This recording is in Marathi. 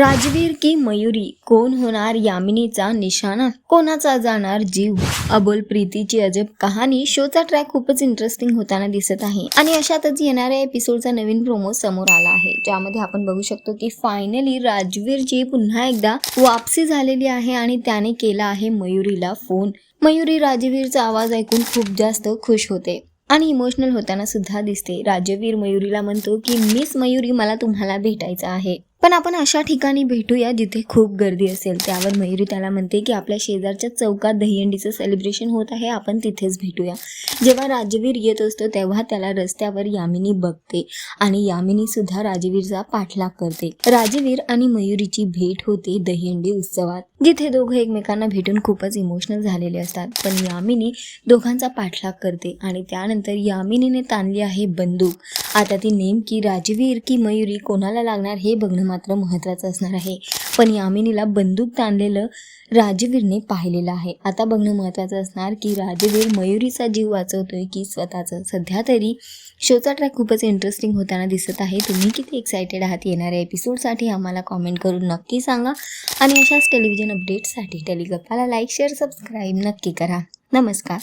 राजवीर की मयुरी कोण होणार यामिनीचा निशाणा? कोणाचा जाणार जीव? अबोल प्रीतीची अजब कहाणी शोचा ट्रॅक खूपच इंटरेस्टिंग होताना दिसत आहे. आणि अशातच येणाऱ्या एपिसोडचा नवीन प्रोमो समोर आला आहे. ज्यामध्ये आपण बघू शकतो की फायनली राजवीरची पुन्हा एकदा वापसी झालेली आहे आणि त्याने केला आहे मयुरीला फोन मयुरी राजवीरचा आवाज ऐकून खूप जास्त खुश होते आणि इमोशनल होताना सुद्धा दिसते. राजवीर मयुरीला म्हणतो की मिस मयुरी मला तुम्हाला भेटायचं आहे. पण आपण अशा ठिकाणी भेटूया जिथे खूप गर्दी असेल. त्यावर मयुरी त्याला म्हणते की आपल्या शेजारच्या चौकात दहीहंडीचं सेलिब्रेशन होत आहे आपण तिथेच भेटूया. जेव्हा राजवीर येत असतो तेव्हा त्याला रस्त्यावर यामिनी बघते आणि यामिनी सुद्धा राजवीरचा पाठलाग करते. राजवीर आणि मयुरीची भेट होते दहीहंडी उत्सवात. जिथे दोघं एकमेकांना भेटून खूपच इमोशनल झालेले असतात. पण यामिनी दोघांचा पाठलाग करते आणि त्यानंतर यामिनीने ताणली आहे बंदूक. आता ती नेमकी राजवीर की मयुरी कोणाला लागणार हे बघणं मात्र महत्त्वाचं असणार आहे. पण यामिनीला बंदूक ताणलेलं राजवीरने पाहिलेलं आहे. आता बघणं महत्त्वाचं असणार की राजवीर मयुरीचा जीव वाचवतोय की स्वतःचं. सध्या तरी शोचा ट्रॅक खूपच इंटरेस्टिंग होताना दिसत आहे. तुम्ही किती एक्सायटेड आहात येणाऱ्या एपिसोडसाठी आम्हाला कॉमेंट करून नक्की सांगा. आणि अशाच टेलिव्हिजन अपडेट्ससाठी टेलिगप्पाला लाईक शेअर सबस्क्राईब नक्की करा. नमस्कार.